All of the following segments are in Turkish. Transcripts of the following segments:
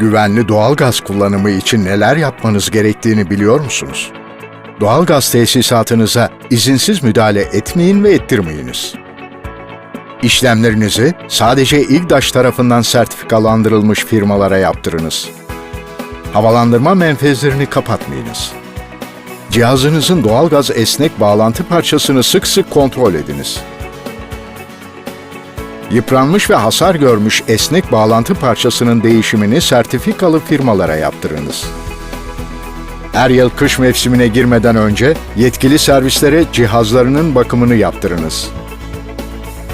Güvenli doğalgaz kullanımı için neler yapmanız gerektiğini biliyor musunuz? Doğalgaz tesisatınıza izinsiz müdahale etmeyin ve ettirmeyiniz. İşlemlerinizi sadece İGDAŞ tarafından sertifikalandırılmış firmalara yaptırınız. Havalandırma menfezlerini kapatmayınız. Cihazınızın doğalgaz esnek bağlantı parçasını sık sık kontrol ediniz. Yıpranmış ve hasar görmüş esnek bağlantı parçasının değişimini sertifikalı firmalara yaptırınız. Her yıl kış mevsimine girmeden önce yetkili servislere cihazlarının bakımını yaptırınız.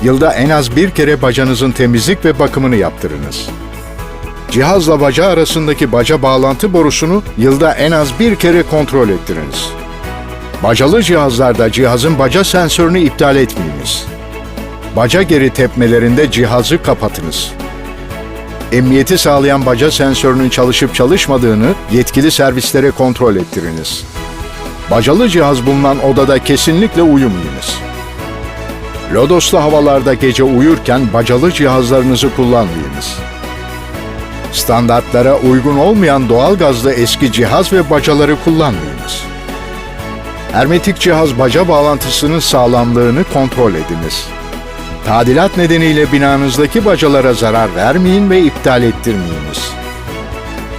Yılda en az bir kere bacanızın temizlik ve bakımını yaptırınız. Cihazla baca arasındaki baca bağlantı borusunu yılda en az bir kere kontrol ettiriniz. Bacalı cihazlarda cihazın baca sensörünü iptal etmeyiniz. Baca geri tepmelerinde cihazı kapatınız. Emniyeti sağlayan baca sensörünün çalışıp çalışmadığını yetkili servislere kontrol ettiriniz. Bacalı cihaz bulunan odada kesinlikle uyumayınız. Lodoslu havalarda gece uyurken bacalı cihazlarınızı kullanmayınız. Standartlara uygun olmayan doğalgazlı eski cihaz ve bacaları kullanmayınız. Hermetik cihaz baca bağlantısının sağlamlığını kontrol ediniz. Tadilat nedeniyle binanızdaki bacalara zarar vermeyin ve iptal ettirmeyiniz.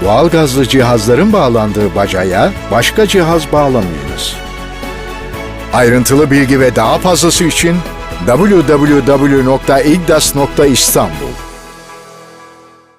Doğalgazlı cihazların bağlandığı bacaya başka cihaz bağlamayınız. Ayrıntılı bilgi ve daha fazlası için www.igdas.istanbul